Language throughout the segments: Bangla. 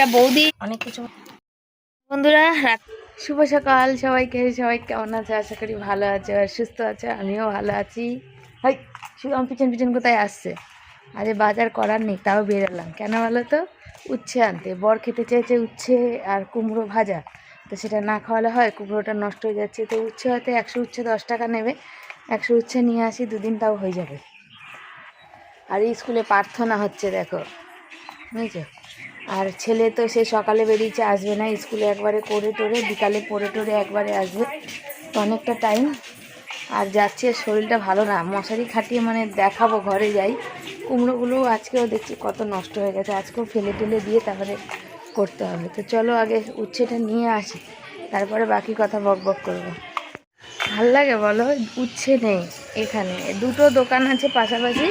একটা বৌদি। অনেক কিছু। বন্ধুরা শুভ সকাল। সবাইকে সবাই কেমন আছে? আশা করি ভালো আছে আর সুস্থ আছে। আমিও ভালো আছি। হাই আমার পিছন পিছন কোথায় আসছে? আরে বাজার করার নেই তাও বেরোলাম। কেন বলো তো? উচ্ছে আনতে। বর খেতে চেয়েছে উচ্ছে আর কুমড়ো ভাজা। তো সেটা না খাওয়ালে হয় কুমড়োটা নষ্ট হয়ে যাচ্ছে। তো উচ্ছে হয়তো একশো উচ্ছে দশ টাকা নেবে। একশো উচ্ছে নিয়ে আসি দুদিন তাও হয়ে যাবে। আর স্কুলে প্রার্থনা হচ্ছে দেখো। বুঝেছ? আর ছেলে তো সে সকালে বেরিয়েছে, আসবে না, স্কুলে একবারে করে টোরে বিকালে পরে টোরে একবারে আসবে। তো অনেকটা টাইম আর যাচ্ছে, শরীরটা ভালো না। মশারি খাটিয়ে মানে দেখাবো, ঘরে যাই। কুমড়োগুলো আজকেও দেখছি কত নষ্ট হয়ে গেছে। আজকেও ফেলে টেলে দিয়ে তারপরে করতে হবে। তো চলো আগে উচ্ছেটা নিয়ে আসি। তারপরে বাকি কথা বক বক করব। ভালো লাগে বলো, উচ্ছে নেই এখানে। দুটো দোকান আছে পাশাপাশি,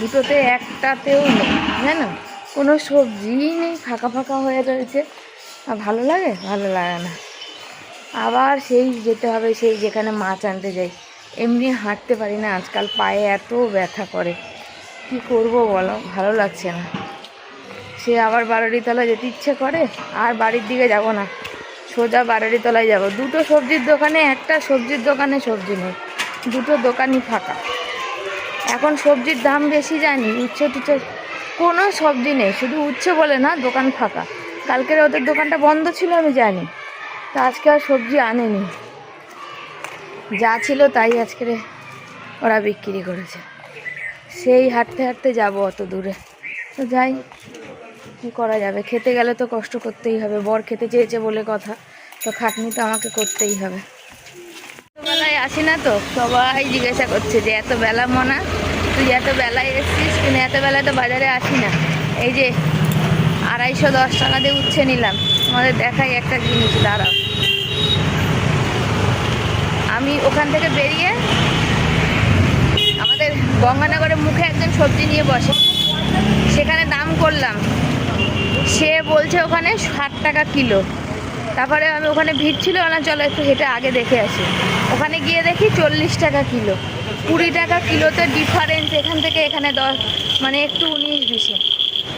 দুটোতে একটাতেও নেই, জানো? কোনো সবজিই নেই, ফাঁকা ফাঁকা হয়ে রয়েছে। আর ভালো লাগে? ভালো লাগে না। আবার সেই যেতে হবে, সেই যেখানে মাছ আনতে যাই। এমনি হাঁটতে পারি না, আজকাল পায়ে এত ব্যথা করে। কি করব বলো? ভালো লাগছে না। সে আবার বারোটি তলায় যেতে ইচ্ছে করে, আর বাড়ির দিকে যাব না। সোজা বারোটি তলায় যাব। দুটো সবজির দোকানে, একটা সবজির দোকানে সবজি নেই। দুটো দোকানই ফাঁকা। এখন সবজির দাম বেশি জানি, উচ্ছে টুচ্ছে কোনো সবজি নেই, শুধু উচ্ছে বলে না, দোকান ফাঁকা। কালকের ওদের দোকানটা বন্ধ ছিল, আমি জানি তা আজকে আর সবজি আনেনি। যা ছিল তাই আজকে ওরা বিক্রি করেছে। সেই হাঁটতে হাঁটতে যাব অত দূরে। তো যাই, কী করা যাবে? খেতে গেলে তো কষ্ট করতেই হবে। বর খেতে চেয়েছে বলে কথা। তো খাটনি তো আমাকে করতেই হবে। বেলায় আসি না তো? সবাই জিজ্ঞাসা করছে যে, এত বেলা মনা? তুই এত বেলায় এসছিস কিন্তু এত বেলায় তো বাজারে আসি না। এই যে আড়াইশো দশ টাকা দিয়ে উচ্ছে নিলাম। তোমাদের দেখাই একটা জিনিস, দাঁড়াও। আমি ওখান থেকে বেরিয়ে আমাদের গঙ্গানগরের মুখে একজন সবজি নিয়ে বসে। সেখানে দাম করলাম। সে বলছে ওখানে ষাট টাকা কিলো। তারপরে আমি ওখানে ভিড় ছিল, না, চলো একটু হেঁটে আগে দেখে আসি। ওখানে গিয়ে দেখি চল্লিশ টাকা কিলো। কুড়ি টাকা কিলোতে ডিফারেন্স এখান থেকে এখানে দশ মানে একটু উনিশ বিশে।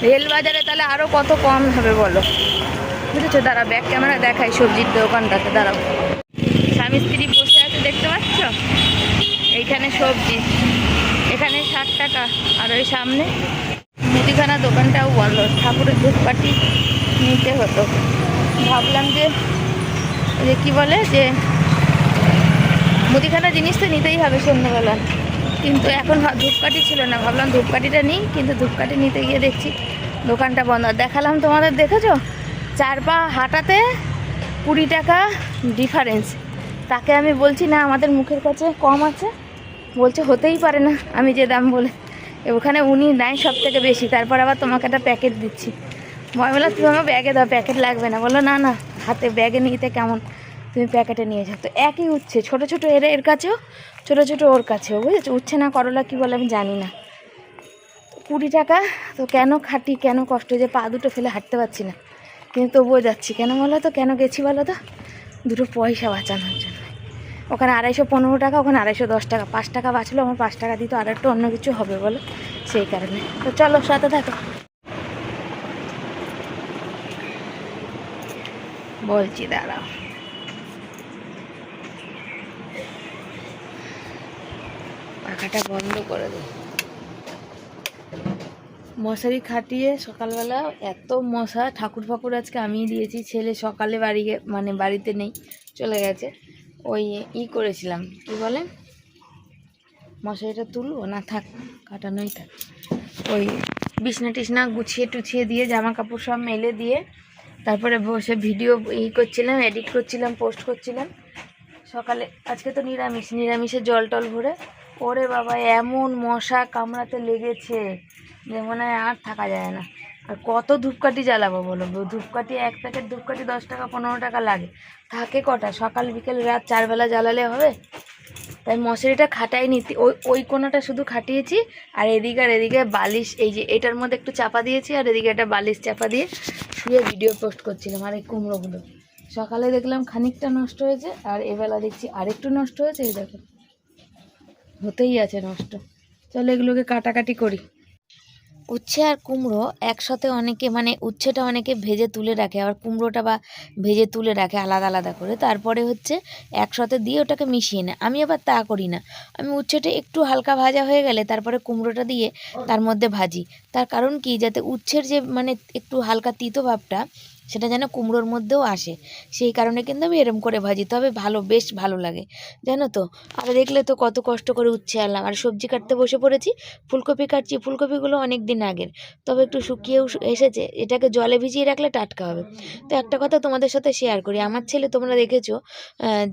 রেল বাজারে তাহলে আরও কত কম হবে বলো? বুঝেছ? দাঁড়া ব্যাক ক্যামেরা দেখাই সবজির দোকানটাতে, দাঁড়াও। স্বামী স্ত্রী বসে আছে, দেখতে পাচ্ছ? এইখানে সবজি। এখানে ষাট টাকা, আর ওই সামনে মুদিখানা দোকানটাও বন্ধ। ঠাকুরের ধূপকাঠি নিতে হতো। ভাবলাম যে যে কী বলে, যে মুদিখানা জিনিস তো নিতেই হবে সন্ধ্যাবেলা। কিন্তু এখন ধূপকাঠি ছিল না, ভাবলাম ধূপকাঠিটা নিই, কিন্তু ধূপকাঠি নিতে গিয়ে দেখছি দোকানটা বন্ধ। দেখালাম তোমাদের, দেখেছ? চার পা হাঁটাতে কুড়ি টাকা ডিফারেন্স তাকে আমি বলছি, না, আমাদের মুখের কাছে কম আছে। বলছে, হতেই পারে না। আমি যে দাম বলে, ওখানে উনি নেয় সব থেকে বেশি, তারপর আবার তোমাকে একটা প্যাকেট দিচ্ছি। মই বললাম তুমি আমার ব্যাগে দাও প্যাকেট লাগবে না। বলো না না, হাতে ব্যাগে নিতে কেমন? তুমি প্যাকেটে নিয়ে যাও তো একই উচ্ছে, ছোটো ছোটো এর এর কাছেও, ছোটো ছোটো ওর কাছেও, বুঝেছ? উচ্ছে না করলা কী বলে আমি জানি না। কুড়ি টাকা, তো কেন খাটি, কেন কষ্ট? যে পা দুটো ফেলে হাঁটতে পারছি না। কিন্তু তবুও যাচ্ছি। কেন বলো তো, কেন গেছি বলো তো? দুটো পয়সা বাঁচানোর জন্য। ওখানে আড়াইশো পনেরো টাকা, ওখানে আড়াইশো দশ টাকা। পাঁচ টাকা বাঁচলো, আমার পাঁচ টাকা দিত আর একটু অন্য কিছু হবে বলো। সেই কারণে। তো চলো, সাথে থাকো। বলছি, দাঁড়াও। পাখাটা বন্ধ করে দে। মশারি খাটিয়ে সকালবেলা এত মশা ঠাকুর ফাকুর আজকে আমিই দিয়েছি, ছেলে সকালে বাড়ি মানে বাড়িতে নেই, চলে গেছে। ওই ই করেছিলাম, কি বলে? মশারিটা তুলবো? না, থাক, কাটানোই থাক। ওই বিছনা টিছনা গুছিয়ে টুছিয়ে দিয়ে জামা কাপড় সব মেলে দিয়ে, তারপরে বসে ভিডিও ই করছিলাম, এডিট করছিলাম, পোস্ট করছিলাম। সকালে, আজকে তো নিরামিষ, নিরামিষে জল টল ভরে ওরে বাবা, এমন মশা কামড়াতে লেগেছে যে মনে হয় আর থাকা যায় না। আর কত ধূপকাঠি জ্বালাবো বলো? ধূপকাঠি এক প্যাকেট ধূপকাঠি দশ টাকা, পনেরো টাকা লাগে। থাকে কটা? সকাল, বিকেল, রাত চারবেলা জ্বালালে হবে? তাই মশারিটা খাটাই নিতে, ওই ওই কোনাটা শুধু খাটিয়েছি, আর এদিকে আর এদিকে বালিশ, এই যে এটার মধ্যে একটু চাপা দিয়েছি, আর এদিকে একটা বালিশ চাপা দিয়ে শুয়ে ভিডিও পোস্ট করছিলাম, আর এই কুমড়োগুলো। সকালে দেখলাম খানিকটা নষ্ট হয়েছে, আর এবেলা দেখছি আরেকটু নষ্ট হয়েছে, এই দেখো। হতেই আছে নষ্ট। চলো এগুলোকে কাটাকাটি করি। উচ্ছে আর কুমড়ো একসাথে অনেকে মানে উচ্ছেটা অনেকে ভেজে তুলে রাখে, আবার কুমড়োটা বা ভেজে তুলে রাখে আলাদা আলাদা করে। তারপরে হচ্ছে একসাথে দিয়ে ওটাকে মিশিয়ে নেয়। আমি আবার তা করি না। আমি উচ্ছেটা একটু হালকা ভাজা হয়ে গেলে তারপরে কুমড়োটা দিয়ে তার মধ্যে ভাজি। তার কারণ কি? যাতে উচ্ছের যে মানে একটু হালকা তিতো ভাবটা সেটা যেন কুমড়োর মধ্যেও আসে। সেই কারণে কিন্তু আমি এরম করে ভাজি। তবে ভালো, বেশ ভালো লাগে। জানো তো? আর দেখলে তো কত কষ্ট করে উচ্ছে আনলাম। আর সবজি কাটতে বসে পড়েছি, ফুলকপি কাটছি। ফুলকপিগুলো অনেক দিন আগের। তবে একটু শুকিয়েও এসেছে। এটাকে জলে ভিজিয়ে রাখলে টাটকা হবে। তো একটা কথা তোমাদের সাথে শেয়ার করি। আমার ছেলে তোমরা দেখেছ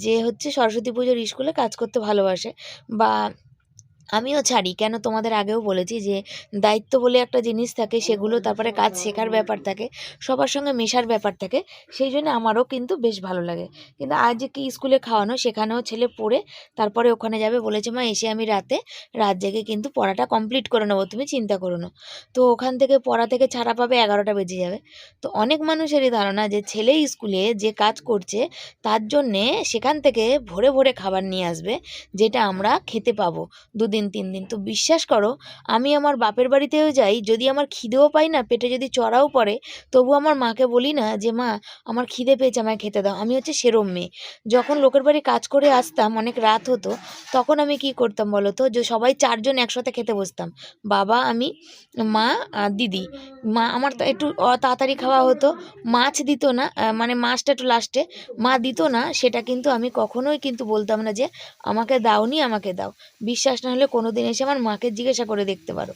যে হচ্ছে সরস্বতী পুজোর স্কুলে কাজ করতে ভালোবাসে। বা আমিও ছাড়ি। কেন তোমাদের আগেও বলেছি যে, দায়িত্ব বলে একটা জিনিস থাকে, সেগুলো তারপরে কাজ শেখার ব্যাপার থাকে, সবার সঙ্গে মেশার ব্যাপার থাকে, সেই জন্য আমারও কিন্তু বেশ ভালো লাগে। কিন্তু আজ কি স্কুলে খাওয়ানো, সেখানেও ছেলে পড়ে, তারপরে ওখানে যাবে, বলেছে, মা, এসে আমি রাতে রাত জেগে কিন্তু পড়াটা কমপ্লিট করে নেব, তুমি চিন্তা করো না। তো ওখান থেকে পড়া থেকে ছাড়া পাবে এগারোটা বেজে যাবে। তো অনেক মানুষেরই ধারণা যে, ছেলে স্কুলে যে কাজ করছে, তার জন্যে সেখান থেকে ভোরে ভোরে খাবার নিয়ে আসবে, যেটা আমরা খেতে পাবো, দুদিন তিন দিন। তো বিশ্বাস করো, আমি আমার বাপের বাড়িতেও যাই, যদি আমার খিদেও পাই না, পেটে যদি চড়াও পড়ে, তবু আমার মাকে বলি না যে, মা, আমার খিদে পেয়েছে, আমায় খেতে দাও। আমি হচ্ছে সেরম মেয়ে। যখন লোকের বাড়ি কাজ করে আসতাম, অনেক রাত হতো, তখন আমি কি করতাম বলো তো? যে, সবাই চারজন একসাথে খেতে বসতাম। বাবা, আমি, মা আর দিদি। মা, আমার তো একটু তাড়াতাড়ি খাওয়া হতো। মাছ দিত না মানে মাছটা একটু লাস্টে মা দিত না, সেটা কিন্তু আমি কখনোই কিন্তু বলতাম না যে, আমাকে দাওনি, আমাকে দাও। বিশ্বাস না হলে কোনো দিন এসে আমার মাকে জিজ্ঞাসা করে দেখতে পারো।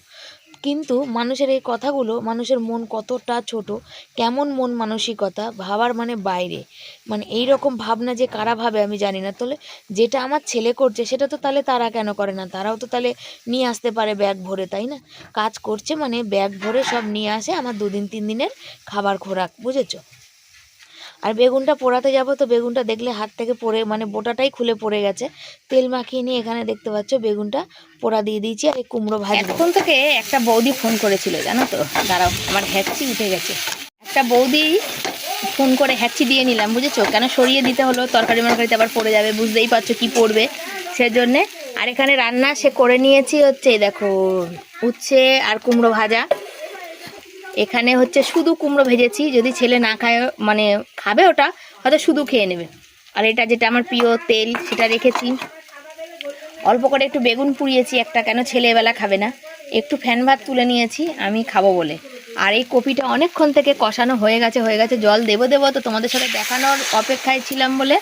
কিন্তু মানুষের এই কথাগুলো মানুষের মন কতটা ছোট, কেমন মন মানসিকতা, ভাবার মানে বাইরে। মানে এই রকম ভাবনা যে কারা ভাবে আমি জানি না। তাহলে যেটা আমার ছেলে করছে সেটা তো তাহলে তারা কেন করে না? তারাও তো তাহলে নিয়ে আসতে পারে ব্যাগ ভরে, তাই না? কাজ করছে মানে ব্যাগ ভরে সব নিয়ে আসে আমার দুদিন, তিন দিনের খাবার খোরাক, বুঝেছ? আর বেগুনটা পোড়াতে যাব তো বেগুনটা দেখলে হাত থেকে পড়ে মানে বোটাটাই খুলে পড়ে গেছে। তেল মাখিয়ে নিয়ে এখানে দেখতে পাচ্ছ বেগুনটা পোড়া দিয়ে দিয়েছি আর কুমড়ো ভাজবো এতক্ষণ থেকে একটা বৌদি ফোন করেছিল, জানো তো? দাঁড়াও, আমার হ্যাচি উঠে গেছে। একটা বৌদি ফোন করে হ্যাচি দিয়ে নিলাম, বুঝেছ? কেন সরিয়ে দিতে হলো? তরকারি মরকারিতে আবার পড়ে যাবে, বুঝতেই পারছ কি পড়বে সেজন্যে। আর এখানে রান্না সে করে নিয়েছি হচ্ছে দেখো, উচ্ছে আর কুমড়ো ভাজা। এখানে হচ্ছে শুধু কুমড়ো ভেজেছি, যদি ছেলে না খায় মানে খাবে ওটা, হয়তো শুধু খেয়ে নেবে। আর এটা যেটা আমার প্রিয় তেল, সেটা রেখেছি। অল্প করে একটু বেগুন পুড়িয়েছি, একটা কেন ছেলেবেলা খাবে না। একটু ফ্যান ভাত তুলে নিয়েছি, আমি খাব বলে। আর এই কপিটা অনেকক্ষণ থেকে কষানো হয়ে গেছে হয়ে গেছে, জল দেবো দেবো, তো তোমাদের সাথে দেখানোর অপেক্ষায় ছিলাম বলে।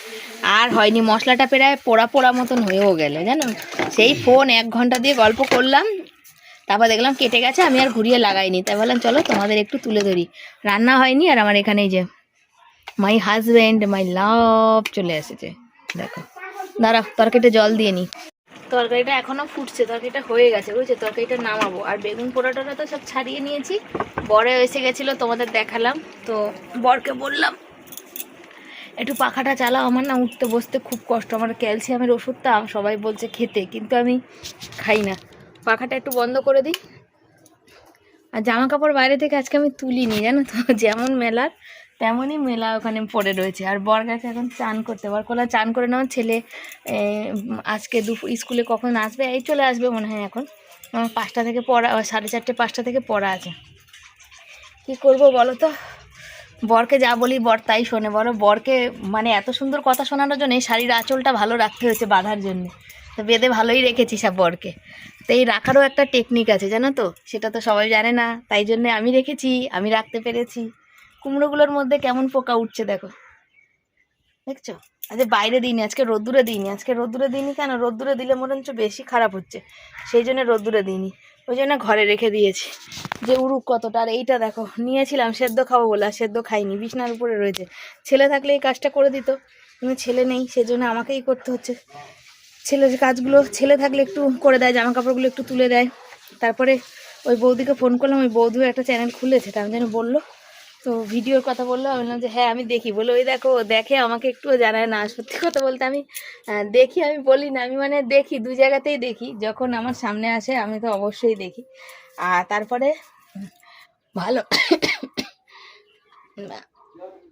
আর হয়নি, মশলাটা প্রায় পোড়া পোড়া মতন হয়েও গেলে, জানো? সেই ফোন এক ঘণ্টা দিয়ে গল্প করলাম তারপর দেখলাম কেটে গেছে, আমি আর ঘুরিয়ে লাগাইনি। তাই বললাম, চলো তোমাদের একটু তুলে ধরি। রান্না হয়নি, আর আমার এখানেই যে মাই হাজব্যান্ড মাই লাভ চলে এসেছে। দেখো, দাঁড়া তরকারিটা জল দিয়ে নি। তরকারিটা এখনও ফুটছে, তরকারিটা হয়ে গেছে, বুঝছ? তরকারিটা নামাবো। আর বেগুন পোড়াটা তো সব ছাড়িয়ে নিয়েছি। বরে এসে গেছিল, তোমাদের দেখালাম। তো বরকে বললাম, একটু পাখাটা চালাও, আমার না উঠতে বসতে খুব কষ্ট। আমার ক্যালসিয়ামের ওষুধটা সবাই বলছে খেতে, কিন্তু আমি খাই না। পাখাটা একটু বন্ধ করে দিই। আর জামা কাপড় বাইরে থেকে আজকে আমি তুলিনি, জানো তো? যেমন মেলার, তেমনই মেলা ওখানে পড়ে রয়েছে। আর বর গেছে এখন চান করতে বর কলা চান করে নেওয়ার ছেলে আজকে দুপুর স্কুলে কখন আসবে? এই চলে আসবে মনে হয় এখন। আমার পাঁচটা থেকে পড়া সাড়ে চারটে, পাঁচটা থেকে পড়া আছে। কি করব বলো তো? বরকে যা বলি বর তাই শোনে। বলো বরকে মানে এত সুন্দর কথা শোনানোর জন্য এই শাড়ির আঁচলটা ভালো রাখতে হয়েছে বাঁধার জন্য। তো বেঁধে ভালোই রেখেছি সব বরকে তো এই রাখারও একটা টেকনিক আছে, জানো তো? সেটা তো সবাই জানে না। তাই জন্য আমি রেখেছি, আমি রাখতে পেরেছি। কুমড়োগুলোর মধ্যে কেমন পোকা উঠছে দেখো। দেখছ? আজকে বাইরে দিইনি, আজকে রোদ্দুরে দিইনি। আজকে রোদ্দুরে দিইনি কেন? রোদ্দুরে দিলে হচ্ছে বেশি খারাপ হচ্ছে। সেই জন্য রোদ্দুরে দিইনি। ওই জন্য ঘরে রেখে দিয়েছি। যে উড়ুক কতটা, আর এইটা দেখো, নিয়েছিলাম সেদ্ধ খাব বলে, আর সেদ্ধ খাইনি, বিছনার উপরে রয়েছে। ছেলে থাকলে এই কাজটা করে দিত, কিন্তু ছেলে নেই, সেজন্য আমাকেই করতে হচ্ছে। ছেলের কাজগুলো, ছেলে থাকলে একটু করে দেয় জামা কাপড়গুলো একটু তুলে দেয়। তারপরে ওই বৌদিকে ফোন করলাম, ওই বৌদিও একটা চ্যানেল খুলেছে, তার যেন বলল। তো ভিডিওর কথা বলল, আমি বললাম যে হ্যাঁ আমি দেখি। বলে ওই দেখো, দেখে আমাকে একটুও জানায় না, সত্যি কথা বলতে আমি দেখি, আমি বলি না, আমি মানে দেখি, দু জায়গাতেই দেখি, যখন আমার সামনে আসে, আমি তো অবশ্যই দেখি। আর তারপরে, ভালো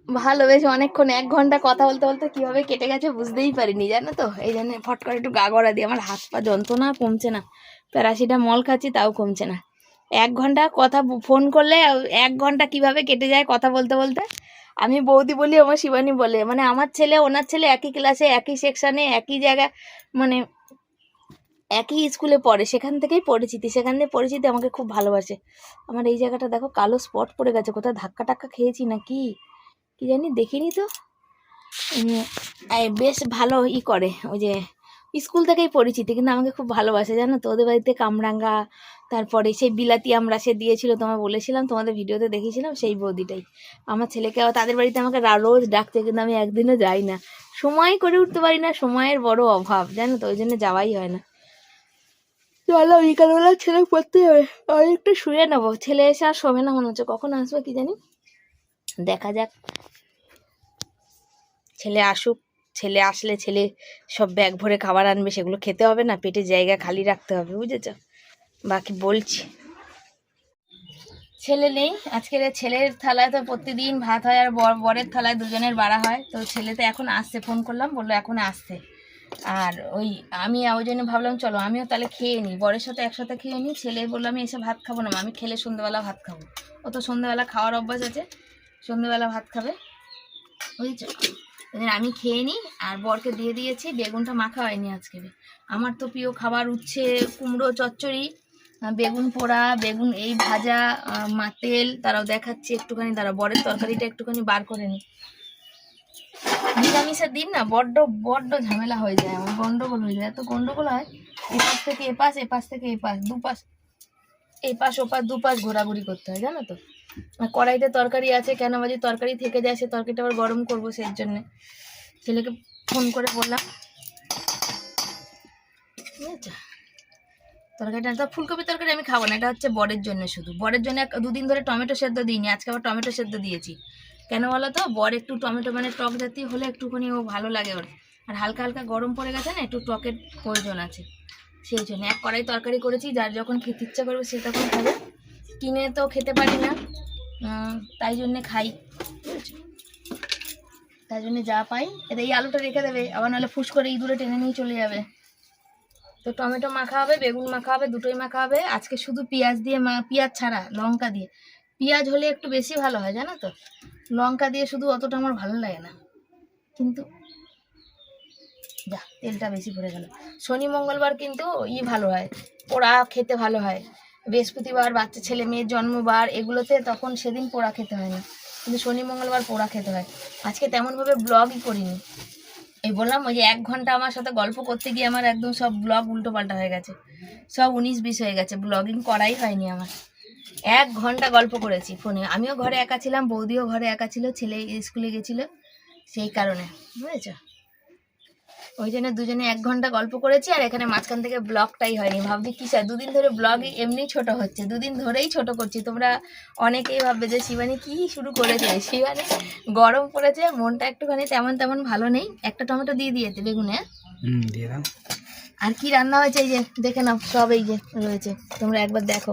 ভালো, বেশ অনেকক্ষণ, এক ঘণ্টা কথা বলতে বলতে কীভাবে কেটে গেছে বুঝতেই পারিনি, জানো তো? এই জন্য ফট করে একটু গা গড়া দিই আমার হাত পা যন্ত্রণা কমছে না। প্যারাসিটা মল খাচ্ছি, তাও কমছে না। এক ঘণ্টা কথা ফোন করলে, এক ঘণ্টা কীভাবে কেটে যায় কথা বলতে বলতে? আমি বৌদি বলি, আমার শিবানী বলে। মানে আমার ছেলে, ওনার ছেলে একই ক্লাসে একই সেকশানে একই জায়গায় মানে একই স্কুলে পড়ে। সেখান থেকেই পরিচিতি, সেখান থেকে পরিচিতি আমাকে খুব ভালোবাসে। আমার এই জায়গাটা দেখো, কালো স্পট পড়ে গেছে, কোথাও ধাক্কা টাক্কা খেয়েছি না কি কি জানি, দেখিনি তো। বেশ ভালো ই করে, ওই যে স্কুল থেকেই পরিচিতি, কিন্তু আমাকে খুব ভালোবাসে, জানো তো? ওদের বাড়িতে কামরাঙ্গা, তারপরে সেই বিলাতি আমরা সে দিয়েছিল, তোমায় বলেছিলাম, তোমাদের ভিডিওতে দেখিয়েছিলাম, সেই বৌদিটাই। আমার ছেলেকে তাদের বাড়িতে আমাকে রোজ ডাকতে কিন্তু আমি একদিনও যাই না। সময় করে উঠতে পারি না, সময়ের বড় অভাব, জানো তো? ওই জন্য যাওয়াই হয় না। চলো, বিকালবেলা ছেলে পড়তে যাবে। আমি একটু শুয়ে নেব। ছেলে এসে আর শোবে না, মনে হচ্ছে। কখন আসবে, কি জানি? দেখা যাক। ছেলে আসুক, ছেলে আসলে ছেলে সব ব্যাগ ভরে খাবার আনবে, সেগুলো খেতে হবে না পেটে জায়গা খালি রাখতে হবে, বুঝেছ? বাকি বলছি। ছেলে নেই, আজকের ছেলের থালায় তো প্রতিদিন ভাত হয় আর বর, বরের থালায় দুজনের বাড়া হয়, তো ছেলে তো এখন আসছে, ফোন করলাম, বলল এখন আসছে। আর ওই আমি, ওই জন্য ভাবলাম চলো, আমিও তাহলে খেয়ে নিই, বরের সাথে একসাথে খেয়ে নিই, ছেলে বলল আমি এসে ভাত খাব না আমি খেলে সন্ধ্যেবেলা ভাত খাব। ও তো সন্ধ্যেবেলা খাওয়ার অভ্যাস আছে, সন্ধ্যেবেলা ভাত খাবে, বুঝেছ? ওই আমি খেয়ে নিই আর বরকে দিয়ে দিয়েছি বেগুনটা মাখা হয়নি আজকে। আমার তো প্রিয় খাবার উচ্ছে কুমড়ো চচ্চড়ি বেগুন পোড়া বেগুন এই ভাজা আহ, মা তেল তারাও দেখাচ্ছি একটুখানি তারা বরের তরকারিটা একটুখানি বার করে নিই। নিরামিষের দিন না বড্ড বড্ড ঝামেলা হয়ে যায় আমার গন্ডগোল হয়ে যায়। এত গন্ডগোল হয় এপাশ থেকে এপাশ এপাশ থেকে এপাশ দুপাশ এপাশ ওপাশ দুপাশ ঘোরাঘুরি করতে হয় জানো তো? কড়াইতে তরকারি আছে, কেন বাজি তরকারি থেকে যায়, সে তরকারিটা আবার গরম করব সেই জন্যে। ছেলেকে ফোন করে বললাম। বুঝেছ তরকারিটা তো ফুলকপি তরকারি আমি খাব না, এটা হচ্ছে বরের জন্য শুধু। বরের জন্য দুদিন ধরে টমেটো সেদ্ধ দিইনি, আজকে আবার টমেটো সেদ্ধ দিয়েছি। কেন বলো তো? বর একটু টমেটো মানে টক জাতীয় হলে একটুখানি ও ভালো লাগে ওর। আর হালকা হালকা গরম পড়ে গেছে না, একটু টকের প্রয়োজন আছে। সেই জন্য এক কড়াই তরকারি করেছি, যার যখন খেতে ইচ্ছা করবে সে তখন খাবে। কিনে তো খেতে পারি না। তাই জন্যে খাই। তাই জন্য যা পাই। এটা এই আলুটা রেখে দেবে। আবার নাহলে ফুস করে ইঁদুরে টেনে নিয়ে চলে যাবে। তো টমেটো মাখা হবে বেগুন মাখা হবে দুটোই মাখা হবে। আজকে শুধু পেঁয়াজ দিয়ে মা পেঁয়াজ ছাড়া লঙ্কা দিয়ে। পেঁয়াজ হলে একটু বেশি ভালো হয় জানো তো? লঙ্কা দিয়ে শুধু অতটা আমার ভালো লাগে না। কিন্তু যা তেলটা বেশি পড়ে গেল। শনি মঙ্গলবার কিন্তু ই ভালো হয়। পোড়া খেতে ভালো হয়। বৃহস্পতিবার বাচ্চা, ছেলে, মেয়ের জন্মবার এগুলোতে তখন সেদিন পোড়া খেতে হয় না। কিন্তু শনি, মঙ্গলবার পোড়া খেতে হয়। আজকে তেমনভাবে ব্লগই করিনি। এই বললাম, ওই যে এক ঘণ্টা আমার সাথে গল্প করতে গিয়ে আমার একদম সব ব্লগ উল্টো পাল্টা হয়ে গেছে। সব উনিশ বিশ হয়ে গেছে ব্লগিং করাই হয়নি আমার। এক ঘণ্টা গল্প করেছি ফোনে। আমিও ঘরে একা ছিলাম, বৌদিও ঘরে একা ছিল, ছেলে স্কুলে গেছিল, সেই কারণে। বুঝেছ? ওই জন্য দুজনে এক ঘণ্টা গল্প করেছি আর এখানে মাঝখান থেকে ব্লগটাই হয়নি। ভাবছি কি স্যার দুদিন ধরে ব্লগ এমনি ছোট হচ্ছে দুদিন ধরেই ছোট করছি। তোমরা অনেকেই ভাববে যে শিবানী কি শুরু করেছে? শিবানী গরম পড়েছে মনটা একটুখানি তেমন তেমন ভালো নেই। একটা টমেটো দিয়ে দিয়েছে বেগুনে। হ্যাঁ? দিয়ে আর কি রান্না হয়েছে এই যে দেখে নাও সব এই যে রয়েছে। তোমরা একবার দেখো।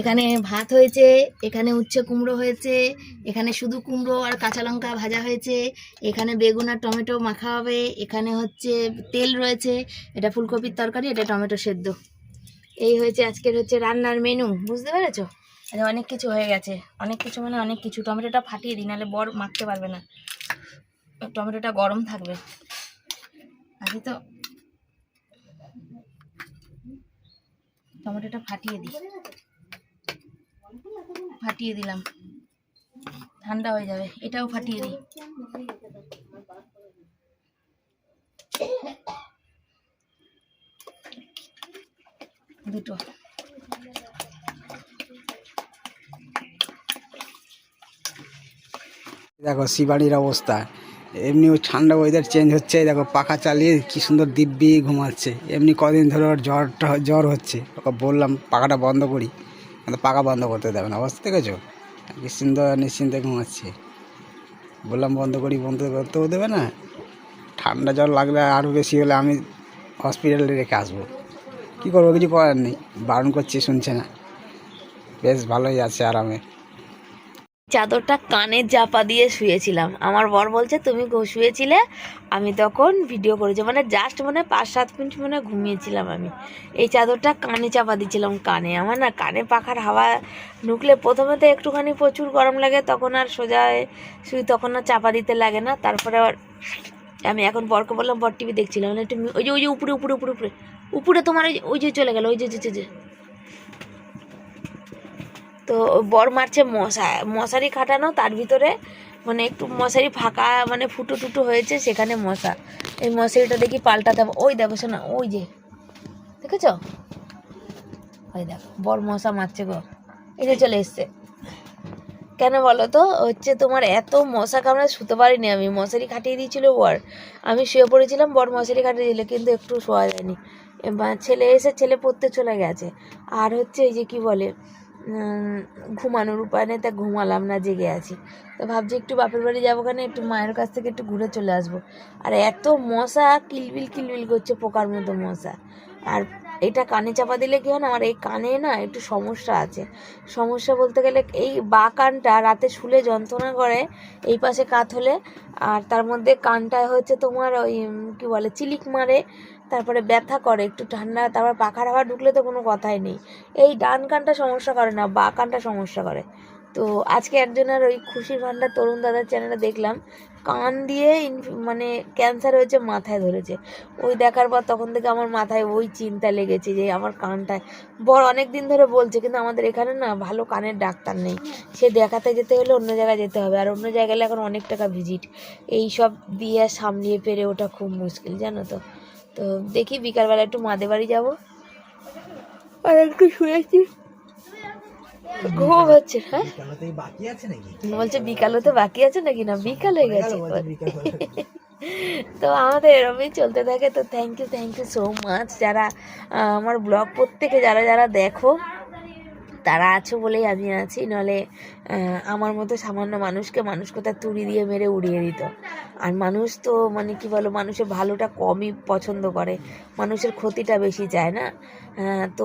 এখানে ভাত হয়েছে, এখানে উচ্ছে কুমড়ো হয়েছে, এখানে শুধু কুমড়ো আর কাঁচা লঙ্কা ভাজা হয়েছে, এখানে বেগুন আর টমেটো মাখা হবে, এখানে হচ্ছে তেল রয়েছে, এটা ফুলকপির তরকারি, এটা টমেটো সেদ্ধ। এই হয়েছে আজকের হচ্ছে রান্নার মেনু বুঝতে পেরেছ? আরে অনেক কিছু হয়ে গেছে, অনেক কিছু মানে অনেক কিছু। টমেটোটা ফাটিয়ে দিই, নাহলে বর মাখতে পারবে না। টমেটোটা গরম থাকবে। আগে তো টমেটোটা ফাটিয়ে দিই। ফাটিয়ে দিলাম। ঠান্ডা হয়ে যাবে, এটাও ফাটিয়ে দিই। দুটো। দেখো, শিবাড়ির অবস্থা। এমনি ওই ঠান্ডা ওয়েদার চেঞ্জ হচ্ছে, দেখো, পাখা চালিয়ে কি সুন্দর দিব্যি ঘুমাচ্ছে। এমনি কদিন ধরে ওর জ্বরটা, জ্বর হচ্ছে। ওকে বললাম, পাখাটা বন্ধ করি। কিন্তু পাখা বন্ধ করতে দেবে না অবস্থা দেখেছ নিশ্চিন্ত, নিশ্চিন্তে ঘুমাচ্ছে। বললাম বন্ধ করি, বন্ধ করতেও দেবে না। ঠান্ডা জল লাগলে আরও বেশি হলে আমি হসপিটালে রেখে আসব। কী করব, কিছু করার নেই। বারণ করছি, শুনছে না। বেশ, ভালোই আছে আরামে। চাদরটা কানে চাপা দিয়ে শুয়েছিলাম। আমার বর বলছে, তুমি শুয়েছিলে? আমি তখন ভিডিও করেছি। মানে জাস্ট মানে পাঁচ সাত মিনিট মানে ঘুমিয়েছিলাম আমি। এই চাদরটা কানে চাপা দিয়েছিলাম, কানে। আমার না কানে পাখার হাওয়া ঢুকলে প্রথমে তো একটুখানি প্রচুর গরম লাগে, তখন আর সোজা শুই তখন আর চাপা দিতে লাগে না। তারপরে আবার আমি এখন বরকে বললাম, বর টিভি দেখছিলাম মানে একটু ওই যে ওই যে, উপরে উপরে উপরে উপরে। উপরে তোমার ওই যে- ওই যে চলে গেল, ওই যে যে। তো বর মারছে মশা, মশারি খাটানো, তার ভিতরে মানে একটু মশারি ফাঁকা মানে ফুটো টুটো হয়েছে, সেখানে মশা। এই মশারিটা দেখি পাল্টাতে ওই দেখো, শোনা, ওই যে, দেখেছ? ওই দেখো, বর মশা মারছে গো। যে চলে এসছে। কেন বলো তো? হচ্ছে তোমার এত মশা কামড়ে শুতে পারিনি আমি। মশারি খাটিয়ে দিয়েছিল বর। আমি শুয়ে পড়েছিলাম, বর মশারি খাটিয়ে দিল, কিন্তু একটু শোয়া যায়নি। ছেলে এসে, ছেলে পড়তে চলে গেছে। আর হচ্ছে এই যে কি বলে ঘুমানোর উপায় নেই, তা ঘুমালাম না, জেগে আছি। তো ভাবছি একটু বাপের বাড়ি যাব কেন, একটু মায়ের কাছ থেকে একটু ঘুরে চলে আসব। আর এত মশা, কিলবিল কিলবিল করছে পোকার মতো মশা। আর এটা কানে চাপা দিলে কি হয় না, আমার এই কানে না একটু সমস্যা আছে। সমস্যা বলতে গেলে এই বা কানটা রাতে শুলে যন্ত্রণা করে, এই পাশে কাত হলে, আর তার মধ্যে কানটায় হচ্ছে তোমার ওই কি বলে, চিলিক মারে তারপরে ব্যথা করে, একটু ঠান্ডা, তারপর পাখার হাওয়া ঢুকলে তো কোনো কথাই নেই। এই ডান কানটা সমস্যা করে না, বা কানটা সমস্যা করে। তো আজকে একজনের ওই খুশির ভান্ডার তরুণ দাদার চ্যানেলে দেখলাম, কান দিয়ে মানে ক্যান্সার হয়েছে, মাথায় ধরেছে। ওই দেখার পর তখন থেকে আমার মাথায় ওই চিন্তা লেগেছে যে আমার কানটায়। বড় অনেক দিন ধরে বলছে, কিন্তু আমাদের এখানে না ভালো কানের ডাক্তার নেই। সে দেখাতে যেতে হলে অন্য জায়গায় যেতে হবে, আর অন্য জায়গায় এখন অনেক টাকা ভিজিট এই সব দিয়ে সামলিয়ে পেরে ওটা খুব মুশকিল, জানো তো। তো দেখি বিকালবেলা একটু মাদে বাড়ি যাব। আর একটু শুয়েছি। ঘুম হচ্ছে হ্যাঁ? বলছে বিকাল হতে বাকি আছে নাকি? না বিকাল হয়ে গেছে তো আমাদের এরমই চলতে থাকে। তো thank you thank you so much যারা আমার ব্লগ প্রত্যেকে যারা যারা দেখো তারা আছো বলেই আমি আছি নলে আমার মতো সামান্য মানুষকে মানুষ কোথায় তুড়ি দিয়ে মেরে উড়িয়ে দিত। আর মানুষ তো মানে কি বলো, মানুষের ভালোটা কমই পছন্দ করে, মানুষের ক্ষতিটা বেশি চায় না? তো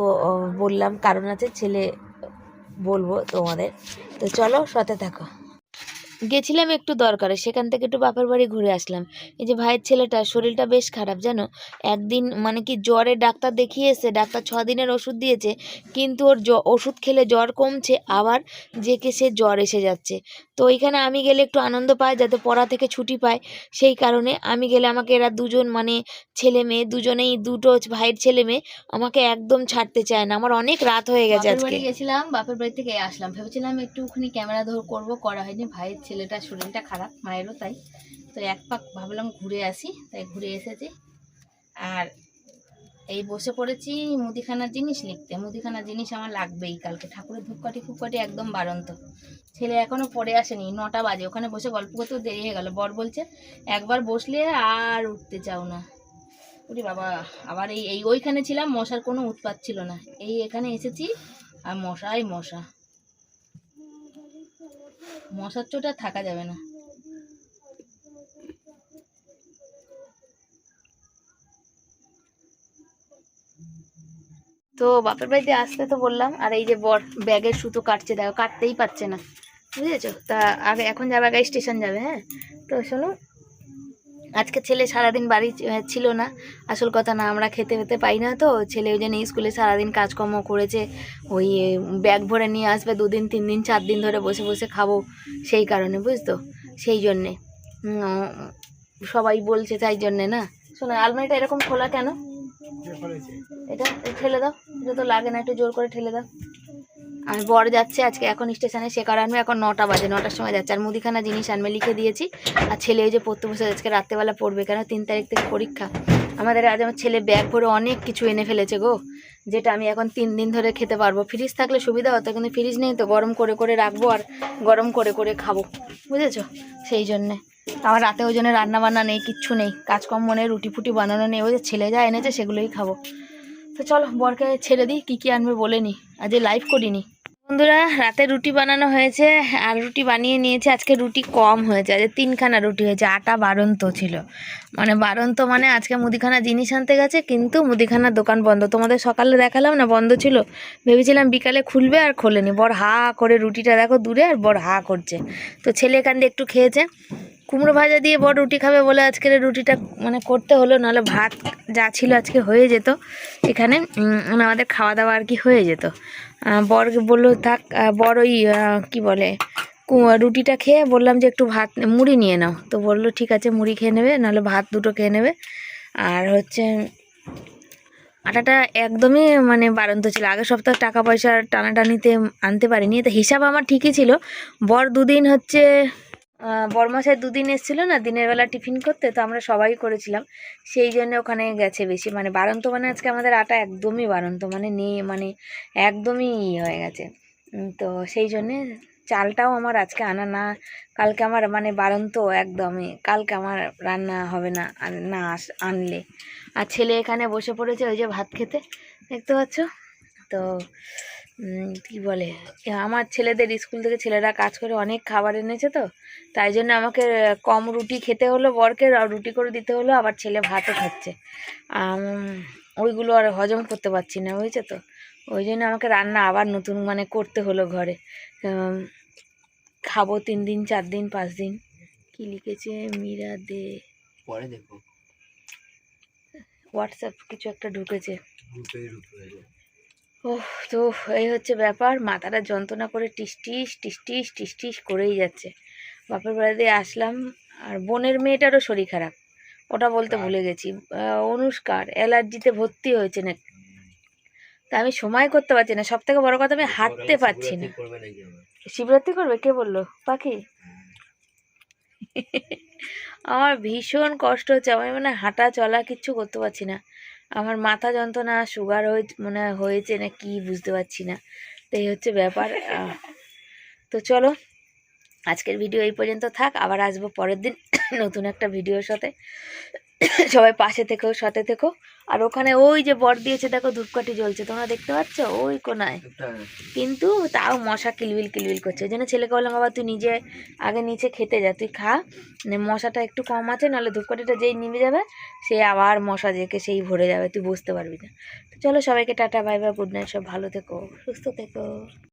বললাম কারণ আছে, ছেলে বলব তোমাদের। তো চলো, সাথে থাকো। গেছিলাম একটু দরকারে সেখান থেকে একটু বাপের বাড়ি ঘুরে আসলাম। এই যে ভাইয়ের ছেলেটা শরীরটা বেশ খারাপ জানো? একদিন মানে কি জ্বরে ডাক্তার দেখিয়ে এসে ডাক্তার ছ দিনের ওষুধ দিয়েছে কিন্তু ওর ওষুধ খেলে জ্বর কমছে আবার যে কে সে জ্বর এসে যাচ্ছে। তো ওইখানে আমি গেলে একটু আনন্দ পাই যাতে পড়া থেকে ছুটি পায় সেই কারণে আমি গেলে আমাকে এরা দুজন মানে ছেলে মেয়ে দুজনেই দুটো ভাইয়ের ছেলে মেয়ে আমাকে একদম ছাড়তে চায় না। আমার অনেক রাত হয়ে গেছে আজকে। গেছিলাম বাপের বাড়ি থেকে আসলাম। ভেবেছিলাম একটুখানি ক্যামেরা ধর করব করা হয়নি ভাইয়ের ছেলেটার শরীরটা খারাপ মায়েরও তাই। তো এক পাক ভাবলাম ঘুরে আসি, তাই ঘুরে এসেছি। আর এই বসে পড়েছি মুদিখানার জিনিস লিখতে। মুদিখানার জিনিস আমার লাগবেই কালকে। ঠাকুরের ধূপকাঠি ফুপকাঠি একদম বারন্ত ছেলে এখনও পড়ে আসেনি, নটা বাজে। ওখানে বসে গল্প করতেও দেরি হয়ে গেল। বর বলছে, একবার বসলে আর উঠতে চাও না। ওরে বাবা, আবার এই এই ওইখানে ছিলাম, মশার কোনো উৎপাত ছিল না। এই এখানে এসেছি, আর মশাই মশা। মশার চোট থাকা যাবে না। তো বাপের বাড়িতে আসতে তো বললাম, আর এই যে বর ব্যাগের সুতো কাটছে, দেখো, কাটতেই পারছে না। বুঝেছ? তা আগে এখন যাবে, আগে স্টেশন যাবে হ্যাঁ? তো শোনো আজকে ছেলে সারাদিন বাড়ি চ- ছিল না। আসল কথা না আমরা খেতে খেতে পাই না তো। ছেলে ওই জন্য স্কুলে সারাদিন কাজকর্ম করেছে। ওই ব্যাগ ভরে নিয়ে আসবে দুদিন তিন দিন চার দিন ধরে বসে বসে খাব সেই কারণে বুঝতো? সেই জন্যে। সবাই বলছে তাই জন্যে না। শোনো আলমারিটা এরকম খোলা কেন? এটা ঠেলে দাও এটা তো লাগে না একটু জোর করে ঠেলে দাও। আর বর যাচ্ছে, আজকে এখন স্টেশনে, সে কারণে এখন নটা বাজে, নটার সময় যাচ্ছে। আর মুদিখানা জিনিস আনবে, লিখে দিয়েছি। আর ছেলে ওই যে পড়তে বসে আজকে রাত্রেবেলা পড়বে, কেন? তিন তারিখ থেকে পরীক্ষা। আমাদের আজ আমার ছেলে ব্যাগ ভরে অনেক কিছু এনে ফেলেছে গো, যেটা আমি এখন তিন দিন ধরে খেতে পারব। ফ্রিজ থাকলে সুবিধা হতো, কিন্তু ফ্রিজ নেই তো, গরম করে করে রাখব আর গরম করে করে খাব। বুঝেছ? সেই জন্যে। আমার রাতে ওই জন্য রান্না বান্না নেই, কিচ্ছু নেই। কাজকর্ম নেই রুটি ফুটি বানানো নেই, ওই যে ছেলে যা এনেছে সেগুলোই খাব। তো চলো, বরকে ছেড়ে দিই, কী কী আনবে বলে নি। আজ লাইভ করিনি। বন্ধুরা, রাতে রুটি বানানো হয়েছে আর রুটি বানিয়ে নিয়েছে। আজকে রুটি কম হয়েছে, আজকে তিনখানা রুটি হয়েছে, আটা বারন্ত ছিল। মানে বারন্ত মানে আজকে মুদিখানা জিনিস আনতে গেছে, কিন্তু মুদিখানার দোকান বন্ধ। তোমাদের সকালে দেখালাম না, বন্ধ ছিল। ভেবেছিলাম বিকালে খুলবে আর খোলেনি। বড় হা করে রুটিটা দেখো দূরে আর বড় হা করছে। তো ছেলে এখান দিয়ে একটু খেয়েছে। কুমড়ো ভাজা দিয়ে বড় রুটি খাবে বলে আজকের রুটিটা মানে করতে হলো, নাহলে ভাত যা ছিল আজকে হয়ে যেত। এখানে মানে আমাদের খাওয়া দাওয়া আর কি হয়ে যেত। বর বলল, থাক বর ওই কী বলে রুটিটা খেয়ে বললাম যে একটু ভাত, মুড়ি নিয়ে নাও। তো বলল, ঠিক আছে, মুড়ি খেয়ে নেবে, নাহলে ভাত দুটো খেয়ে নেবে। আর হচ্ছে, আটাটা একদমই মানে বারন্ত ছিল। আগের সপ্তাহে টাকা পয়সা টানাটানিতে আনতে পারিনি, তো হিসাব আমার ঠিকই ছিল। বর দুদিন হচ্ছে বরমাসায় দুদিন এসেছিল না, দিনের বেলা টিফিন করতে, তো আমরা সবাই করেছিলাম। সেই জন্য ওখানে গেছে বেশি। মানে বারন্ত মানে আজকে আমাদের আটা একদমই বারন্ত মানে নেই মানে একদমই ই হয়ে গেছে। তো সেই জন্যে চালটাও আমার আজকে আনা না, কালকে আমার মানে বারন্ত একদমই, কালকে আমার রান্না হবে না না আনলে। আর ছেলে এখানে বসে পড়েছে ওই যে ভাত খেতে, দেখতে পাচ্ছ? তো কি বলে? আমার ছেলেদের স্কুল থেকে ছেলেরা কাজ করে অনেক খাবার এনেছে তো। তাই জন্য আমাকে কম রুটি খেতে হলো বরকে আর রুটি করে দিতে হলো আবার ছেলে ভাতও খাচ্ছে। ওইগুলো আর হজম করতে পারছি না বুঝেছ তো? ওই জন্য আমাকে রান্না আবার নতুন মানে করতে হলো ঘরে। খাব তিন দিন চার দিন পাঁচ দিন। কি লিখেছে মীরা দে? পরে দেখো হোয়াটসঅ্যাপ কিছু একটা ঢুকেছে। ওহ তো এই হচ্ছে ব্যাপার। মাথাটা যন্ত্রণা করে টিস টিস টিস টিস টিস টিস করেই যাচ্ছে। বাপের বাড়ি দিয়ে আসলাম আর বোনের মেয়েটারও শরীর খারাপ। ওটা বলতে ভুলে গেছি। অনুষ্কার অ্যালার্জিতে ভর্তি হয়েছে না তা আমি সময় করতে পারছি না। সব থেকে বড় কথা আমি হাঁটতে পারছি না। শিবরাত্রি করবে? কে বলল? পাখি? আমার ভীষণ কষ্ট হচ্ছে। আমার মানে হাঁটা চলা কিচ্ছু করতে পারছি না। আমার মাথা যন্ত্রণা সুগার হয়ে মানে হয়েছে না কি বুঝতে পারছি না। তো এই হচ্ছে ব্যাপার তো চলো, আজকের ভিডিও এই পর্যন্ত থাক, আবার আসব পরের দিন, নতুন একটা ভিডিওর সাথে। সবাই পাশে থেকো, সাথে থেকো। আর ওখানে ওই যে বর দিয়েছে, দেখো ধূপকাঠি জ্বলছে। তোমরা দেখতে পাচ্ছ? ওই কোনায়। কিন্তু তাও মশা কিলবিল কিলবিল করছে। ওই জন্য ছেলেকে বললাম, বাবা, তুই নিজে আগে নিচে খেতে যা, তুই খা। মানে মশাটা একটু কম আছে, নাহলে ধূপকাঠিটা যেই নিভে যাবে, সে আবার মশা জেকে সেই ভরে যাবে। তুই বুঝতে পারবি না। তো চলো সবাইকে tata, bye bye, good night, সব ভালো থেকো, সুস্থ থেকো।